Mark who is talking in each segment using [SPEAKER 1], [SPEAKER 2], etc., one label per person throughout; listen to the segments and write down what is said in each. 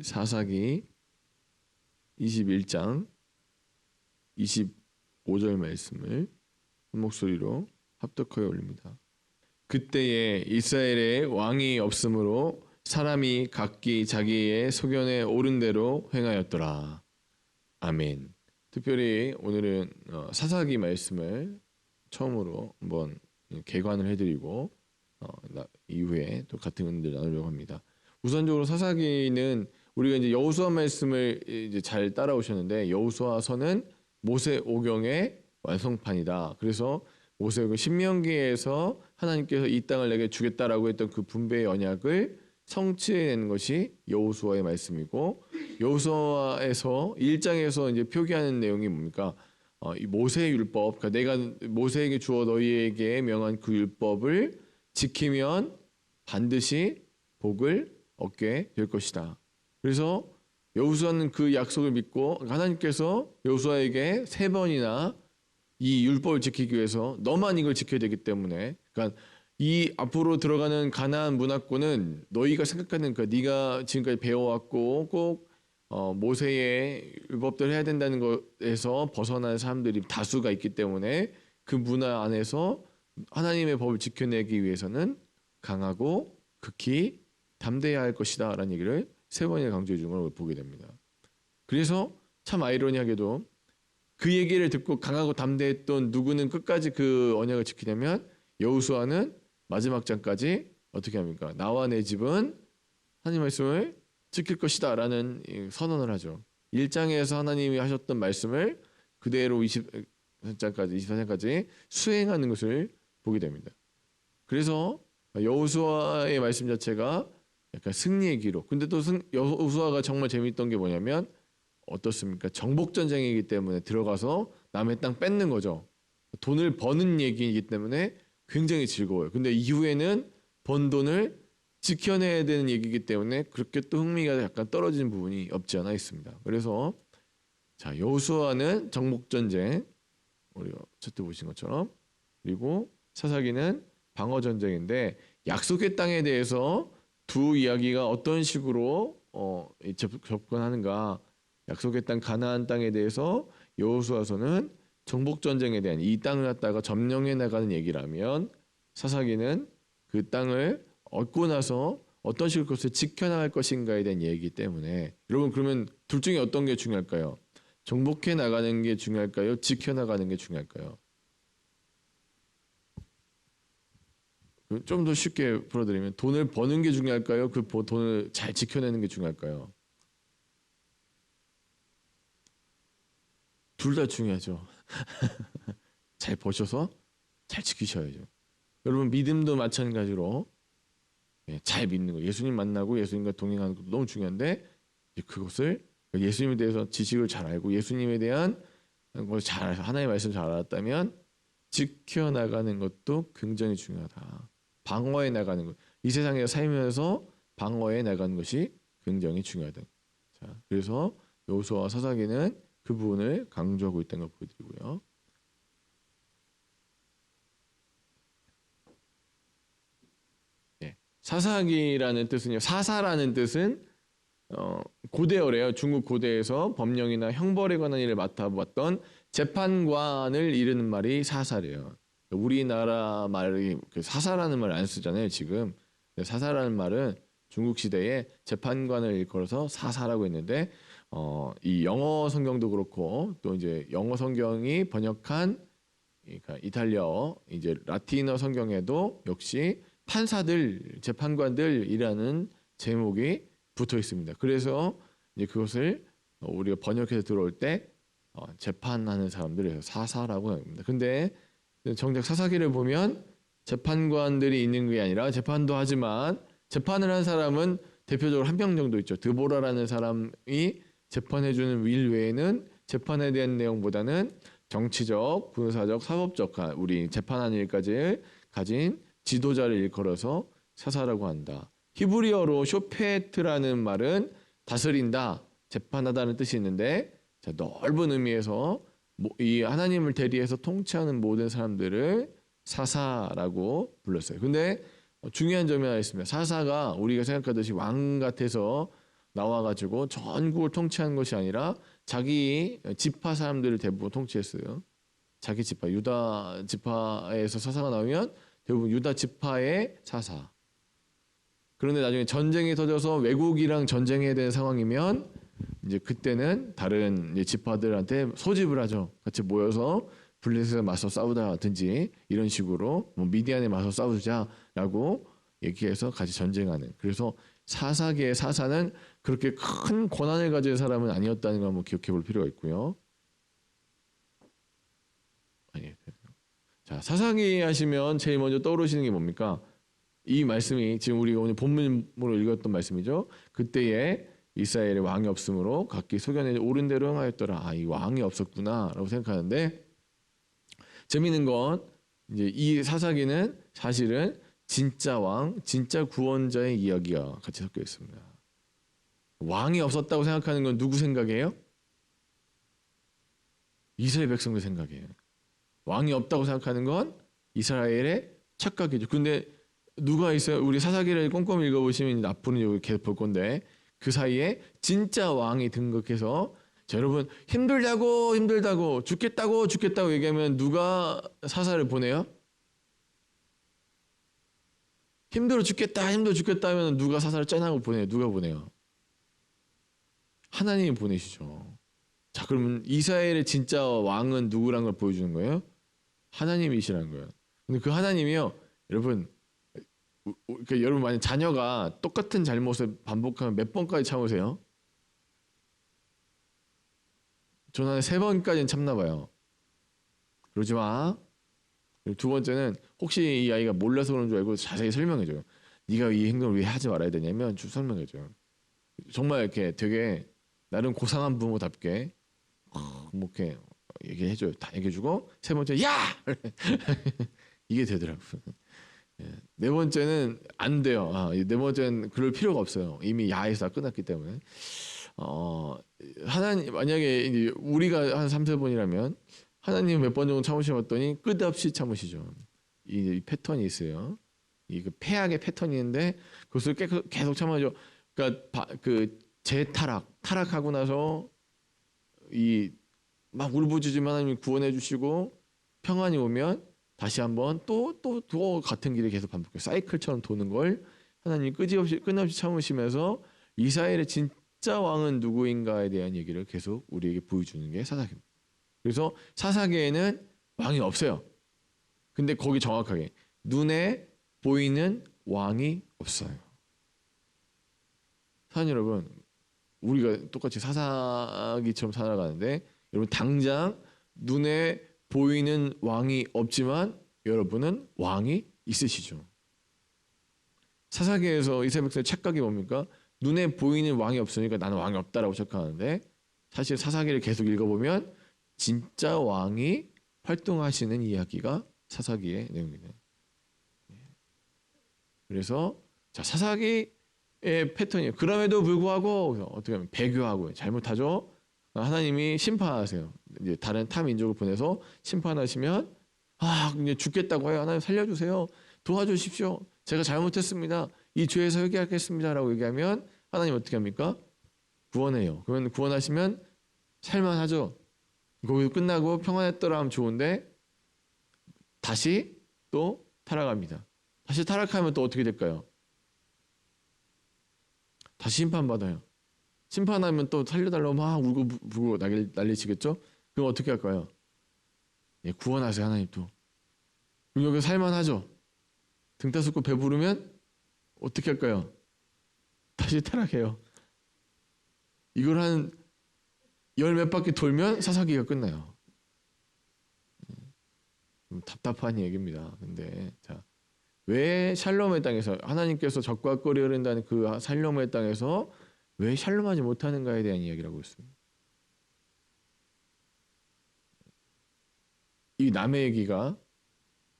[SPEAKER 1] 사사기 21장 25절 말씀을 한 목소리로 합독하여 올립니다. 그때에 이스라엘에 왕이 없으므로 사람이 각기 자기의 소견에 옳은 대로 행하였더라. 아멘. 특별히 오늘은 어, 사사기 말씀을 처음으로 한번 개관을 해드리고 어, 나- 이후에 또 같은 은혜를 나누려고 합니다. 우선적으로 사사기는 우리가 이제 여호수아 말씀을 이제 잘 따라오셨는데 여호수아서는 모세 오경의 완성판이다. 그래서 모세오경 신명기에서 하나님께서 이 땅을 내게 주겠다라고 했던 그 분배의 언약을 성취해낸 것이 여호수아의 말씀이고 여호수아에서 1장에서 이제 표기하는 내용이 뭡니까? 어, 이 모세의 율법, 그러니까 내가 모세에게 주어 너희에게 명한 그 율법을 지키면 반드시 복을 얻게 될 것이다. 그래서 여호수아는 그 약속을 믿고 하나님께서 여호수아에게 세 번이나 이 율법을 지키기 위해서 너만 이걸 지켜야 되기 때문에. 그러니까 이 앞으로 들어가는 가나안 문화권은 너희가 생각하는 그 네가 지금까지 배워왔고 꼭 어, 모세의 율법대로 해야 된다는 것에서 벗어난 사람들이 다수가 있기 때문에 그 문화 안에서 하나님의 법을 지켜내기 위해서는 강하고 극히 담대해야 할 것이다라는 얘기를 세 번이나 강조해 준 걸 보게 됩니다. 그래서 참 아이러니하게도 그 얘기를 듣고 강하고 담대했던 누구는 끝까지 그 언약을 지키냐면 여호수아는 마지막 장까지 어떻게 합니까? 나와 내 집은 하나님 말씀을 지킬 것이다 라는 이 선언을 하죠. 1장에서 하나님이 하셨던 말씀을 그대로 20장까지 24장까지 수행하는 것을 보게 됩니다. 그래서 여호수아의 말씀 자체가 약간 승리의 기록. 근데 또 승, 여호수아가 정말 재밌던 게 뭐냐면 어떻습니까? 정복 전쟁이기 때문에 들어가서 남의 땅 뺏는 거죠. 돈을 버는 얘기이기 때문에 굉장히 즐거워요. 근데 이후에는 번 돈을 지켜내야 되는 얘기이기 때문에 그렇게 또 흥미가 약간 떨어지는 부분이 없지 않아 있습니다. 그래서 자 여호수아는 정복 전쟁 우리가 첫째 보신 것처럼 그리고 사사기는 방어 전쟁인데 약속의 땅에 대해서 두 이야기가 어떤 식으로 어, 접근하는가 약속의 땅 가나안 땅에 대해서 여호수아서는 정복 전쟁에 대한 이 땅을 갖다가 점령해 나가는 얘기라면 사사기는 그 땅을 얻고 나서 어떤 식으로 그것을 지켜나갈 것인가에 대한 얘기이기 때문에 여러분 그러면 둘 중에 어떤 게 중요할까요? 정복해 나가는 게 중요할까요? 지켜나가는 게 중요할까요? 좀 더 쉽게 풀어드리면 돈을 버는 게 중요할까요? 그 보- 돈을 잘 지켜내는 게 중요할까요? 둘 다 중요하죠. 잘 버셔서 잘 지키셔야죠. 여러분 믿음도 마찬가지로 예, 잘 믿는 거. 예수님 만나고 예수님과 동행하는 것도 너무 중요한데 그것을 예수님에 대해서 지식을 잘 알고 예수님에 대한 걸잘 알아서 하나님의 말씀 잘 알았다면 지켜 나가는 것도 굉장히 중요하다. 방어해 나가는 것. 이 세상에 살면서 방어해 나가는 것이 굉장히 중요하다. 자, 그래서 여호수아와 사사기는 그 부분을 강조하고 있다는 걸 보여드리고요. 예, 사사기라는 뜻은요. 사사라는 뜻은 어, 고대어래요. 중국 고대에서 법령이나 형벌에 관한 일을 맡아봤던 재판관을 이르는 말이 사사래요. 우리나라 말이 그 사사라는 말 안 쓰잖아요. 지금 사사라는 말은 중국 시대에 재판관을 일컬어서 사사라고 했는데 어, 이 영어 성경도 그렇고 또 이제 영어 성경이 번역한 그러니까 이탈리아어 이제 라틴어 성경에도 역시 판사들 재판관들이라는 제목이 붙어 있습니다. 그래서 이제 그것을 우리가 번역해서 들어올 때 어, 재판하는 사람들을 사사라고 합니다. 근데 정작 사사기를 보면 재판관들이 있는 게 아니라 재판도 하지만 재판을 한 사람은 대표적으로 한 명 정도 있죠. 드보라라는 사람이 재판해주는 일 외에는 재판에 대한 내용보다는 정치적, 군사적, 사법적 우리 재판하는 일까지 가진 지도자를 일컬어서 사사라고 한다. 히브리어로 쇼페트라는 말은 다스린다, 재판하다는 뜻이 있는데 자, 넓은 의미에서 모- 이 하나님을 대리해서 통치하는 모든 사람들을 사사라고 불렀어요. 근데 어, 중요한 점이 하나 있습니다. 사사가 우리가 생각하듯이 왕 같아서 나와가지고 전국을 통치한 것이 아니라 자기 지파 사람들을 대부분 통치했어요. 자기 지파 유다 지파에서 사사가 나오면 대부분 유다 지파의 사사. 그런데 나중에 전쟁이 터져서 외국이랑 전쟁해야 되는 상황이면 이제 그때는 다른 이제 지파들한테 소집을 하죠. 같이 모여서 블레셋에 맞서 싸우다든지 이런 식으로 뭐 미디안에 맞서 싸우자라고 얘기해서 같이 전쟁하는. 그래서 사사계의 사사는 그렇게 큰 권한을 가진 사람은 아니었다는 걸 기억해 볼 필요가 있고요. 아니, 자 사사기 하시면 제일 먼저 떠오르시는 게 뭡니까? 이 말씀이 지금 우리가 오늘 본문으로 읽었던 말씀이죠. 그때에 이스라엘의 왕이 없으므로 각기 소견에 옳은 대로 행하였더라. 아, 이 왕이 없었구나라고 생각하는데 재미있는 건 이제 이 사사기는 사실은 진짜 왕, 진짜 구원자의 이야기가 같이 섞여 있습니다. 왕이 없었다고 생각하는 건 누구 생각이에요? 이스라엘 백성들 생각이에요. 왕이 없다고 생각하는 건 이스라엘의 착각이죠. 근데 누가 있어요? 우리 사사기를 꼼꼼히 읽어보시면 앞으로 계속 볼 건데 그 사이에 진짜 왕이 등극해서 자, 여러분 힘들다고 힘들다고 죽겠다고 죽겠다고 얘기하면 누가 사사를 보내요? 힘들어 죽겠다 힘들어 죽겠다 하면 누가 사사를 짠하고 보내요? 누가 보내요? 하나님이 보내시죠. 자 그러면 이스라엘의 진짜 왕은 누구란 걸 보여주는 거예요? 하나님이시라는 거예요. 근데 그 하나님이요, 여러분, 그러니까 여러분 만약 자녀가 똑같은 잘못을 반복하면 몇 번까지 참으세요? 저는 한세 번까지는 참나 봐요. 그러지 마. 두 번째는 혹시 이 아이가 몰라서 그런 줄 알고 자세히 설명해줘요. 네가 이 행동을 왜 하지 말아야 되냐면 쭉 설명해줘요. 정말 이렇게 되게 나름 고상한 부모답게 어, 뭐 이렇게 얘기해줘요. 다 얘기해주고 세 번째 야 이게 되더라고요. 예. 네 번째는 안 돼요. 아, 네 번째는 그럴 필요가 없어요. 이미 야에서 다 끝났기 때문에. 어, 하나님 만약에 이제 우리가 한 3, 4번이라면 하나님 몇 번 정도 참으셔봤더니 끝없이 참으시죠. 이, 이 패턴이 있어요. 이그 폐악의 패턴이 있는데 그것을 계속, 계속 참아줘. 그러니까 바, 그 재타락, 타락하고 나서 이 막 울부짖으면 하나님이 구원해 주시고 평안이 오면 다시 한번 또 또 또 같은 길을 계속 반복해 사이클처럼 도는 걸 하나님 끄지없이 끊임없이 참으시면서 이스라엘의 진짜 왕은 누구인가에 대한 얘기를 계속 우리에게 보여주는 게 사사기입니다. 그래서 사사기에는 왕이 없어요. 근데 거기 정확하게 눈에 보이는 왕이 없어요. 사연 여러분, 우리가 똑같이 사사기처럼 살아가는데 여러분 당장 눈에 보이는 왕이 없지만 여러분은 왕이 있으시죠. 사사기에서 이스라엘 백성의 착각이 뭡니까? 눈에 보이는 왕이 없으니까 나는 왕이 없다라고 착각하는데 사실 사사기를 계속 읽어보면 진짜 왕이 활동하시는 이야기가 사사기의 내용이네요. 그래서 자 사사기의 패턴이에요. 그럼에도 불구하고 어떻게 하면 배교하고 잘못하죠. 하나님이 심판하세요. 이제 다른 타 민족을 보내서 심판하시면 아 이제 죽겠다고 해요. 하나님 살려주세요. 도와주십시오. 제가 잘못했습니다. 이 죄에서 회개하겠습니다라고 얘기하면 하나님 어떻게 합니까? 구원해요. 그러면 구원하시면 살만하죠. 거기서 끝나고 평안했더라 하면 좋은데 다시 또 타락합니다. 다시 타락하면 또 어떻게 될까요? 다시 심판받아요. 심판하면 또 살려달라고 막 울고 불고 난리, 난리치겠죠? 그럼 어떻게 할까요? 예, 구원하세요 하나님 또. 그럼 여기 살만하죠? 등 따숩고 배부르면 어떻게 할까요? 다시 타락해요. 이걸 한 열 몇 바퀴 돌면 사사기가 끝나요. 음, 답답한 얘기입니다. 근데 자, 왜 샬롬의 땅에서 하나님께서 적과 꼴이 흐른다는 그 샬롬의 땅에서 왜 샬롬하지 못하는가에 대한 이야기를 하고 있습니다. 이 남의 얘기가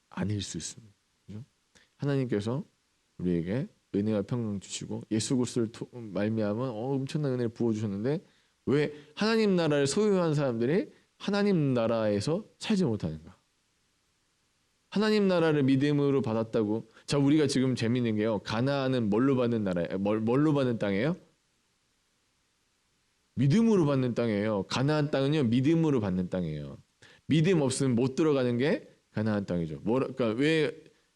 [SPEAKER 1] 아닐 수 있습니다. 그죠? 하나님께서 우리에게 은혜와 평강 주시고 예수 그리스도를 말미암은 어, 엄청난 은혜를 부어 주셨는데 왜 하나님 나라를 소유한 사람들이 하나님 나라에서 살지 못하는가? 하나님 나라를 믿음으로 받았다고. 자, 우리가 지금 재밌는 게요. 가나안은 뭘로 받는 나라예요? 뭘, 뭘로 받는 땅이에요? 믿음으로 받는 땅이에요. 가나안 땅은요 믿음으로 받는 땅이에요. 믿음 없으면 못 들어가는 게 가나안 땅이죠. 뭐 그러니까 왜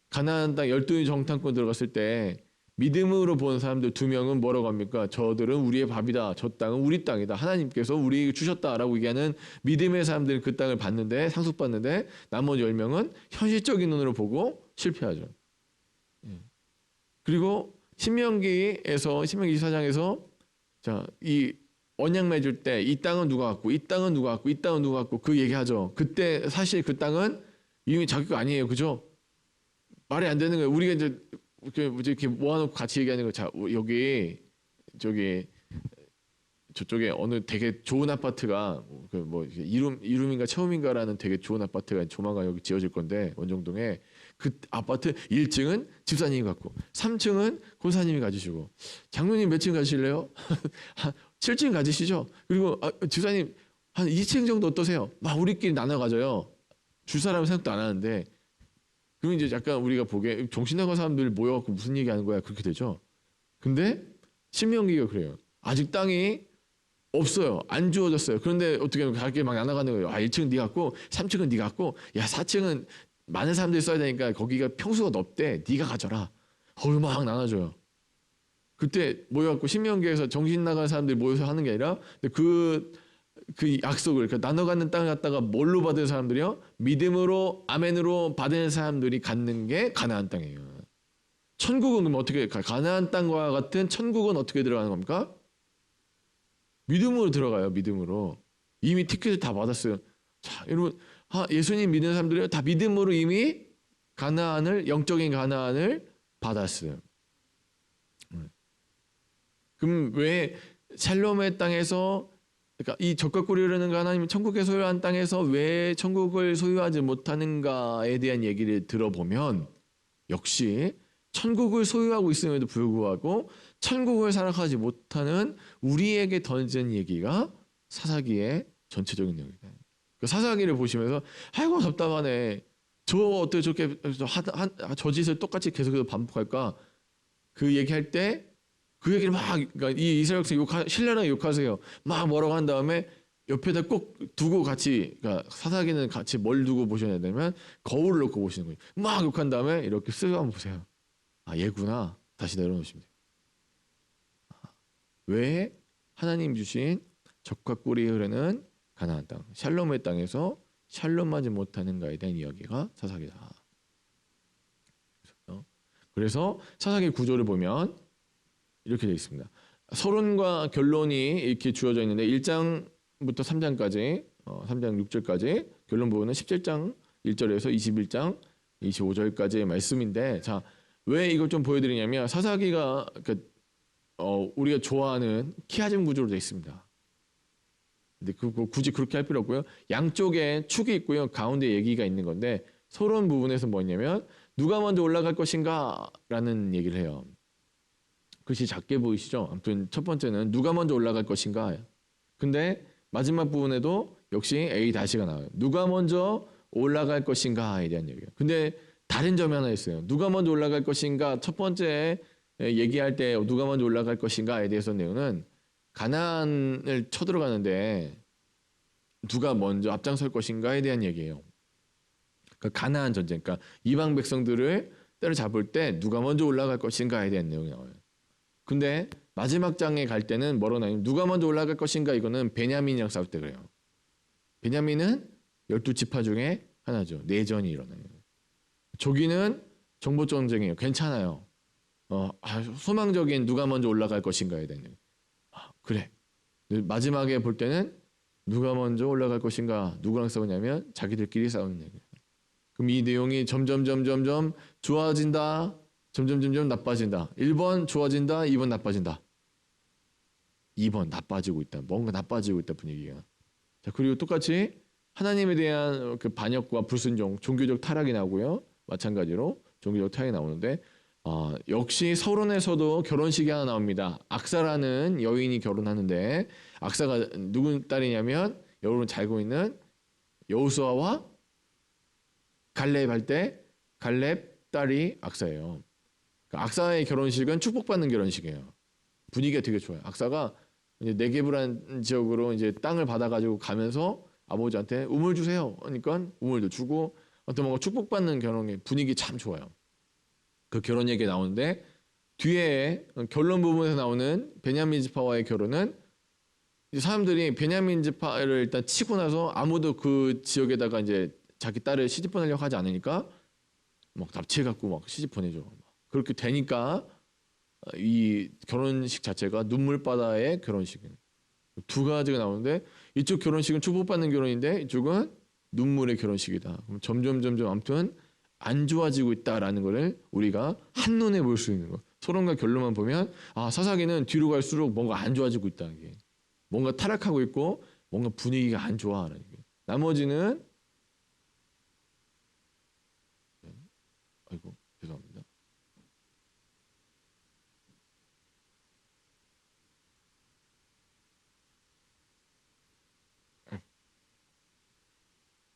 [SPEAKER 1] 가나안 땅 열두 정탐권 들어갔을 때 믿음으로 본 사람들 두 명은 뭐라고 합니까? 저들은 우리의 밥이다. 저 땅은 우리 땅이다. 하나님께서 우리에게 주셨다라고 얘기하는 믿음의 사람들은 그 땅을 받는데 상속받는데 나머지 열 명은 현실적인 눈으로 보고 실패하죠. 예. 그리고 신명기에서 신명기 24장에서 자 이 언약 맺을 때 이 땅은 누가 갖고 이 땅은 누가 갖고 이 땅은 누가 갖고 그 얘기하죠. 그때 사실 그 땅은 이미 자기 거 아니에요. 그죠? 말이 안 되는 거예요. 우리가 이제 이렇게 모아놓고 같이 얘기하는 거. 자 여기 저기 저쪽에 어느 되게 좋은 아파트가 그뭐 이룸 이룸인가 처음인가라는 되게 좋은 아파트가 조만간 여기 지어질 건데 원정동에 그 아파트 1층은 집사님이 갖고 3층은 권사님이 가지시고 장로님 몇 층 가실래요? 7층 가지시죠. 그리고 아, 집사님 한 2층 정도 어떠세요? 막 우리끼리 나눠 가져요. 줄 사람 생각도 안 하는데 그러면 이제 약간 우리가 보기에 정신 나간 사람들 모여갖고 무슨 얘기하는 거야 그렇게 되죠. 근데 신명기가 그래요. 아직 땅이 없어요. 안 주어졌어요. 그런데 어떻게 하면 가게 막 나눠가는 거예요. 아 1층은 네 갖고 3층은 네 갖고 야 4층은 많은 사람들이 써야 되니까 거기가 평수가 넓대. 네가 가져라. 거기 막 나눠줘요. 그때 모여갖고 신명기에서 정신 나간 사람들이 모여서 하는 게 아니라 그, 그 약속을, 그 나눠 갖는 땅을 갖다가 뭘로 받은 사람들이요? 믿음으로, 아멘으로 받은 사람들이 갖는 게 가나안 땅이에요. 천국은 그럼 어떻게, 가- 가나안 땅과 같은 천국은 어떻게 들어가는 겁니까? 믿음으로 들어가요, 믿음으로. 이미 티켓을 다 받았어요. 자, 여러분, 아, 예수님 믿는 사람들이 다 믿음으로 이미 가나안을, 영적인 가나안을 받았어요. 그럼 왜 샬롬의 땅에서 그러니까 이 적각구리 흐르는 하나님 천국에 소유한 땅에서 왜 천국을 소유하지 못하는가에 대한 얘기를 들어보면 역시 천국을 소유하고 있음에도 불구하고 천국을 살아가지 못하는 우리에게 던진 얘기가 사사기의 전체적인 내용이다. 그 사사기를 보시면서 아이고 답답하네. 저 어떻게 저렇게 하, 하, 저 짓을 똑같이 계속해서 반복할까? 그 얘기할 때 그 얘기를 막 그러니까 이 이스라엘 백성 욕하 신뢰나 욕하세요. 막 뭐라고 한 다음에 옆에다 꼭 두고 같이 그러니까 사사기는 같이 뭘 두고 보셔야 되냐면 거울을 놓고 보시는 거예요. 막 욕한 다음에 이렇게 쓰고 한번 보세요. 아 얘구나. 다시 내려놓으시면 돼요. 아, 왜 하나님 주신 적과 꿀이 흐르는 가나안 땅, 샬롬의 땅에서 샬롬하지 못하는가에 대한 이야기가 사사기다. 그래서 사사기 구조를 보면 이렇게 되어 있습니다. 서론과 결론이 이렇게 주어져 있는데 1장부터 3장까지 어, 3장 6절까지 결론 부분은 17장 1절에서 21장 25절까지의 말씀인데 자, 왜 이걸 좀 보여드리냐면 사사기가 그, 어, 우리가 좋아하는 키아즘 구조로 되어 있습니다. 근데 그거 굳이 그렇게 할 필요 없고요. 양쪽에 축이 있고요. 가운데 얘기가 있는 건데 서론 부분에서 뭐냐면 누가 먼저 올라갈 것인가 라는 얘기를 해요. 글씨 작게 보이시죠? 아무튼 첫 번째는 누가 먼저 올라갈 것인가. 근데 마지막 부분에도 역시 A 다시가 나와요. 누가 먼저 올라갈 것인가에 대한 얘기예요. 근데 다른 점이 하나 있어요. 누가 먼저 올라갈 것인가 첫 번째 얘기할 때 누가 먼저 올라갈 것인가에 대해서 내용은 가나안을 쳐들어가는데 누가 먼저 앞장설 것인가에 대한 얘기예요. 그 가나안 전쟁, 그러니까 이방 백성들을 때려잡을 때 누가 먼저 올라갈 것인가에 대한 내용이 나와요. 근데 마지막 장에 갈 때는 뭐로 나요? 누가 먼저 올라갈 것인가 이거는 베냐민이랑 싸울 때 그래요. 베냐민은 열두 지파 중에 하나죠. 내전이 일어나요. 조기는 정보 전쟁이에요. 괜찮아요. 어, 아, 소망적인 누가 먼저 올라갈 것인가에 대한. 아, 그래. 마지막에 볼 때는 누가 먼저 올라갈 것인가 누구랑 싸우냐면 자기들끼리 싸우는 얘기예요. 그럼 이 내용이 점점 점점 점 좋아진다. 점점 점점 나빠진다. 1번 좋아진다. 2번 나빠진다. 2번 나빠지고 있다. 뭔가 나빠지고 있다 분위기가. 자 그리고 똑같이 하나님에 대한 그 반역과 불순종, 종교적 타락이 나오고요. 마찬가지로 종교적 타락이 나오는데 어, 역시 서론에서도 결혼식이 하나 나옵니다. 악사라는 여인이 결혼하는데 악사가 누구 딸이냐면 여러분 잘 알고 있는 여우수아와 갈렙 할 때 갈렙 딸이 악사예요. 그 악사의 결혼식은 축복받는 결혼식이에요. 분위기가 되게 좋아요. 악사가 이제 네게브란 지역으로 이제 땅을 받아가지고 가면서 아버지한테 우물 주세요. 그러니까 우물도 주고 어떤 뭔가 축복받는 결혼의 분위기 참 좋아요. 그 결혼 얘기 나오는데 뒤에 결론 부분에서 나오는 베냐민 지파와의 결혼은 이 사람들이 베냐민 지파를 일단 치고 나서 아무도 그 지역에다가 이제 자기 딸을 시집 보내려고 하지 않으니까 막 납치해 갖고 막 시집 보내죠. 그렇게 되니까 이 결혼식 자체가 눈물바다의 결혼식인 두 가지가 나오는데 이쪽 결혼식은 축복받는 결혼인데 이쪽은 눈물의 결혼식이다. 그럼 점점 점점 아무튼 안 좋아지고 있다라는 거를 우리가 한눈에 볼 수 있는 거. 소론과 결론만 보면 아 사사기는 뒤로 갈수록 뭔가 안 좋아지고 있다 이게. 뭔가 타락하고 있고 뭔가 분위기가 안 좋아라는 게. 나머지는 네. 아이고 죄송합니다.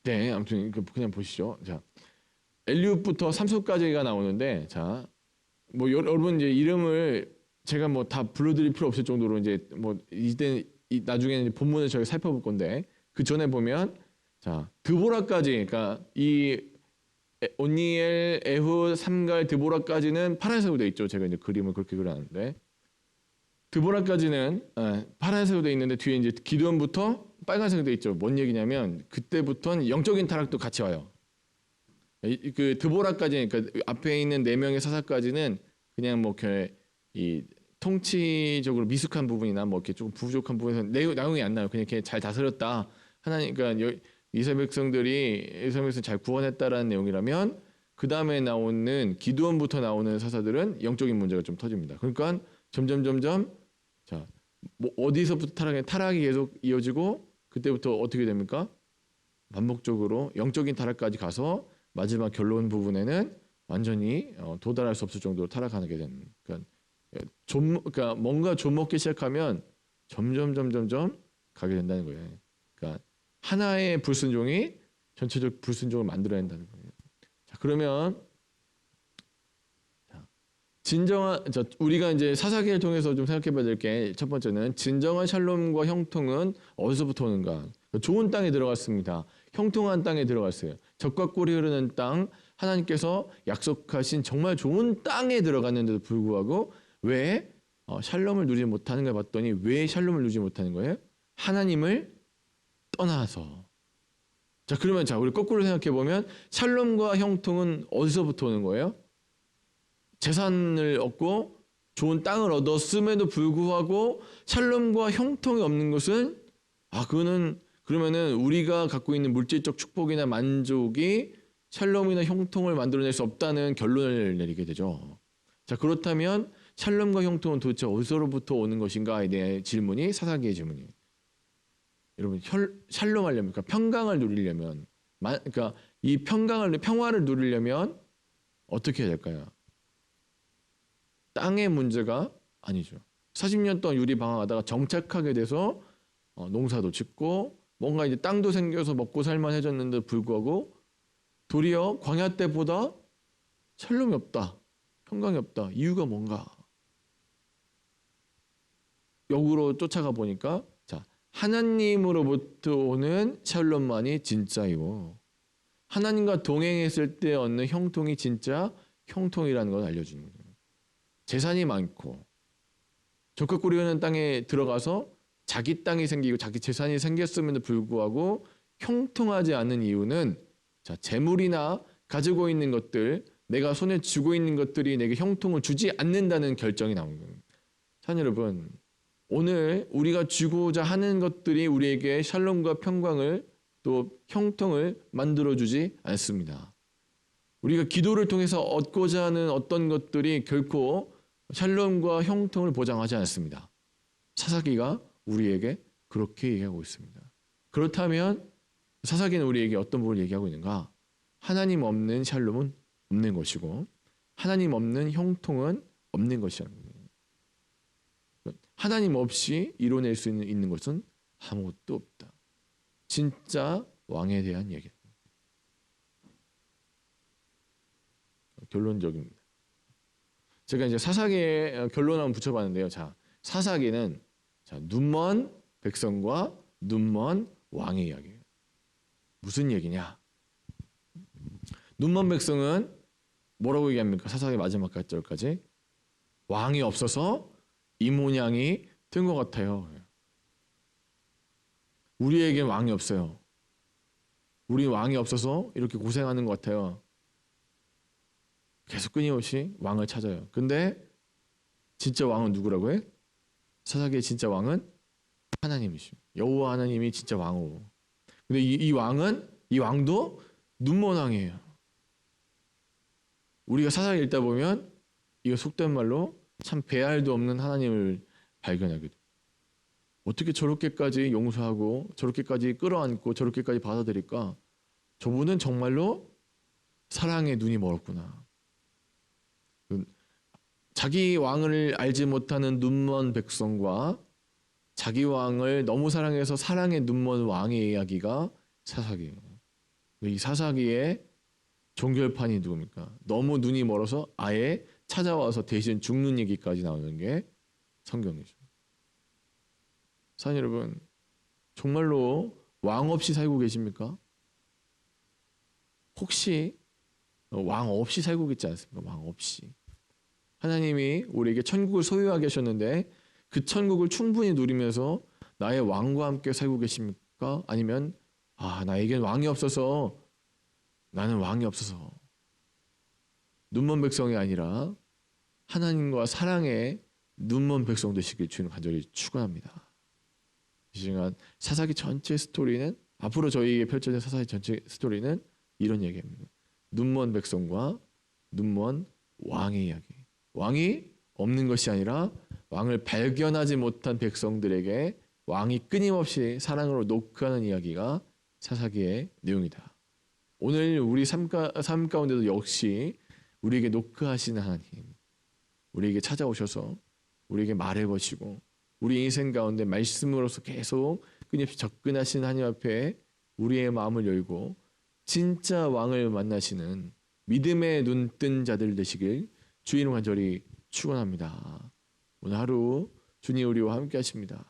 [SPEAKER 1] 네, 아무튼 이거 그냥 보시죠. 자, 엘리웁부터 삼수까지가 나오는데, 자, 뭐 여- 여러분 이제 이름을 제가 뭐 다 불러드릴 필요 없을 정도로 이제 뭐 이때 이 나중에는 본문을 저희가 살펴볼 건데 그 전에 보면 자 드보라까지, 그러니까 이 에- 오니엘, 에후, 삼갈, 드보라까지는 파란색으로 돼 있죠. 제가 이제 그림을 그렇게 그려놨는데 드보라까지는 예, 파란색으로 돼 있는데 뒤에 이제 기도원부터 빨간색으로 돼 있죠. 뭔 얘기냐면 그때부터는 영적인 타락도 같이 와요. 그 드보라까지 그러니까 앞에 있는 네 명의 사사까지는 그냥 뭐 이렇게 이 통치적으로 미숙한 부분이나 뭐 이렇게 조금 부족한 부분에서 내용 내용이 안 나요. 그냥 이렇게 잘 다스렸다. 하나님 그러니까 여- 이스라엘 백성들이 이스라엘 백성 잘 구원했다라는 내용이라면 그 다음에 나오는 기도원부터 나오는 사사들은 영적인 문제가 좀 터집니다. 그러니까 점점 점점 자, 뭐 어디서부터 타락이 타락이 계속 이어지고 그때부터 어떻게 됩니까? 반복적으로 영적인 타락까지 가서 마지막 결론 부분에는 완전히 어, 도달할 수 없을 정도로 타락하게 되는. 그러니까 좀 그러니까 뭔가 좀 먹기 시작하면 점점 점점점 가게 된다는 거예요. 그러니까 하나의 불순종이 전체적 불순종을 만들어낸다는 거예요. 자 그러면 진정한 자, 우리가 이제 사사기를 통해서 좀 생각해봐야 될 게 첫 번째는 진정한 샬롬과 형통은 어디서부터 오는가? 좋은 땅에 들어갔습니다. 형통한 땅에 들어갔어요. 적과 꿀이 흐르는 땅 하나님께서 약속하신 정말 좋은 땅에 들어갔는데도 불구하고 왜 어, 샬롬을 누리지 못하는가 봤더니 왜 샬롬을 누리지 못하는 거예요? 하나님을 떠나서. 자 그러면 자 우리 거꾸로 생각해 보면 샬롬과 형통은 어디서부터 오는 거예요? 재산을 얻고 좋은 땅을 얻었음에도 불구하고 샬롬과 형통이 없는 것은 아 그거는 그러면은 우리가 갖고 있는 물질적 축복이나 만족이 샬롬이나 형통을 만들어낼 수 없다는 결론을 내리게 되죠. 자 그렇다면 샬롬과 형통은 도대체 어디서로부터 오는 것인가에 대한 질문이 사사기의 질문이에요. 여러분 혈, 샬롬 하려면 그러니까 평강을 누리려면 마- 그러니까 이 평강을 평화를 누리려면 어떻게 해야 될까요? 땅의 문제가 아니죠. 40년 동안 유리 방황하다가 정착하게 돼서 어, 농사도 짓고 뭔가 이제 땅도 생겨서 먹고 살만해졌는데 불구하고 도리어 광야 때보다 샬롬이 없다. 평강이 없다. 이유가 뭔가? 역으로 쫓아가 보니까 자 하나님으로부터 오는 샬롬만이 진짜이고 하나님과 동행했을 때 얻는 형통이 진짜 형통이라는 걸 알려주는 거예요. 재산이 많고 적극 꾸리는 땅에 들어가서 자기 땅이 생기고 자기 재산이 생겼음에도 불구하고 형통하지 않는 이유는 자 재물이나 가지고 있는 것들 내가 손에 쥐고 있는 것들이 내게 형통을 주지 않는다는 결정이 나온 거예요. 자 여러분 오늘 우리가 쥐고자 하는 것들이 우리에게 샬롬과 평강을 또 형통을 만들어 주지 않습니다. 우리가 기도를 통해서 얻고자 하는 어떤 것들이 결코 샬롬과 형통을 보장하지 않습니다. 사사기가 우리에게 그렇게 얘기하고 있습니다. 그렇다면 사사기는 우리에게 어떤 부분을 얘기하고 있는가? 하나님 없는 샬롬은 없는 것이고 하나님 없는 형통은 없는 것이라는 거예요. 하나님 없이 이뤄낼 수 있는, 있는 것은 아무것도 없다. 진짜 왕에 대한 얘기. 결론적입니다. 제가 이제 사사기에 결론 한번 붙여봤는데요. 자, 사사기는 자, 눈먼 백성과 눈먼 왕의 이야기예요. 무슨 얘기냐? 눈먼 백성은 뭐라고 얘기합니까? 사사기 마지막 절까지 왕이 없어서 이 모양이 된 것 같아요. 우리에겐 왕이 없어요. 우리 왕이 없어서 이렇게 고생하는 것 같아요. 계속 끊임없이 왕을 찾아요. 근데 진짜 왕은 누구라고 해? 사사기의 진짜 왕은 하나님이시죠. 여호와 하나님이 진짜 왕으로. 근데 이, 이 왕은 이 왕도 눈먼 왕이에요. 우리가 사사기 읽다 보면 이거 속된 말로 참 배알도 없는 하나님을 발견하게 돼. 어떻게 저렇게까지 용서하고 저렇게까지 끌어안고 저렇게까지 받아들일까? 저분은 정말로 사랑의 눈이 멀었구나. 그 자기 왕을 알지 못하는 눈먼 백성과 자기 왕을 너무 사랑해서 사랑의 눈먼 왕의 이야기가 사사기예요. 이 사사기의 종결판이 누굽니까? 너무 눈이 멀어서 아예 찾아와서 대신 죽는 얘기까지 나오는 게 성경이죠. 사랑 여러분, 정말로 왕 없이 살고 계십니까? 혹시 왕 없이 살고 계지 않습니까? 왕 없이. 하나님이 우리에게 천국을 소유하게 하셨는데 그 천국을 충분히 누리면서 나의 왕과 함께 살고 계십니까? 아니면 아 나에겐 왕이 없어서 나는 왕이 없어서 눈먼 백성이 아니라 하나님과 사랑의 눈먼 백성 되시길 주님 간절히 축원합니다. 이 시간 사사기 전체 스토리는 앞으로 저희에게 펼쳐진 사사기 전체 스토리는 이런 얘기입니다. 눈먼 백성과 눈먼 왕의 이야기. 왕이 없는 것이 아니라 왕을 발견하지 못한 백성들에게 왕이 끊임없이 사랑으로 노크하는 이야기가 사사기의 내용이다. 오늘 우리 삶, 가운데도 역시 우리에게 노크하시는 하나님, 우리에게 찾아오셔서 우리에게 말해보시고 우리 인생 가운데 말씀으로서 계속 끊임없이 접근하시는 하나님 앞에 우리의 마음을 열고 진짜 왕을 만나시는 믿음의 눈 뜬 자들 되시길 주인을 간절히 축원합니다. 오늘 하루 주님 우리와 함께 하십니다.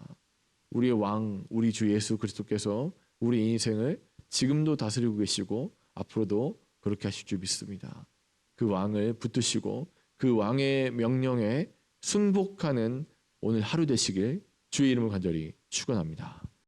[SPEAKER 1] 우리의 왕, 우리 주 예수 그리스도께서 우리 인생을 지금도 다스리고 계시고 앞으로도 그렇게 하실 줄 믿습니다. 그 왕을 붙드시고 그 왕의 명령에 순복하는 오늘 하루 되시길 주의 이름을 간절히 축원합니다.